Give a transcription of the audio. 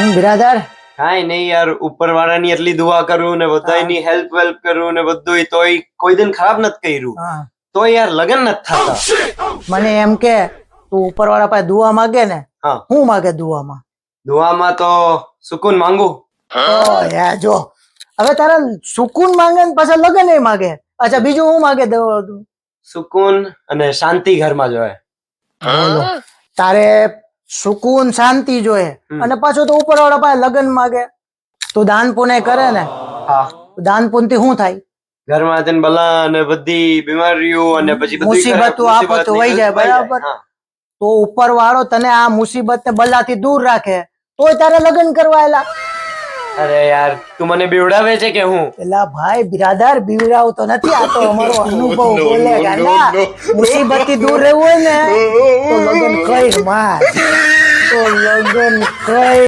હું બિરાદર. કાંઈ નહીં યાર ઉપરવાળાની એટલી દુઆ કરું ને બધાની હેલ્પ વેલ્પ કરું ને બધું તોય કોઈ દિન ખરાબ નથી કર્યું. હા. તો યાર લગન નથી થતા. મને એમ કે તું ઉપરવાળા પાસે દુઆ માગે ને હા. હું માગે દુઆમાં? દુઆમાં તો સુકૂન માંગુ. ઓ યાર જો. હવે તારા સુકૂન માંગે ને પાછા લગન એ માગે. અચ્છા બીજું હું માંગે દવા સુકૂન અને શાંતિ ઘરમાં જોઈએ તારે સુકૂન શાંતિ જોઈએ. અને પાછો તો ઉપરવાળા પાસે લગ્ન માગે. તું દાન પુણે કરે ને હા. દાન પુનથી શું થાય? ઘરમાં જઈને બલા અને બધી બીમારીઓ અને પછી મુસીબતો, આફતો વહી જાય, બરાબર? તો ઉપર વાળો તને આ મુસીબત ને બલાથી દૂર રાખે. તોય તારે લગ્ન કરવા એલા. અરે યાર તું મને બીવડાવે છે કે હું? એલા ભાઈ બિરાદર બીવડાવ તો નથી આ તો અમારો અનુભવ બોલે ગાંડા. મુસીબતથી દૂર રહેવું હોય ને તો લગ્ન કઈ માર. તો લગન કઈ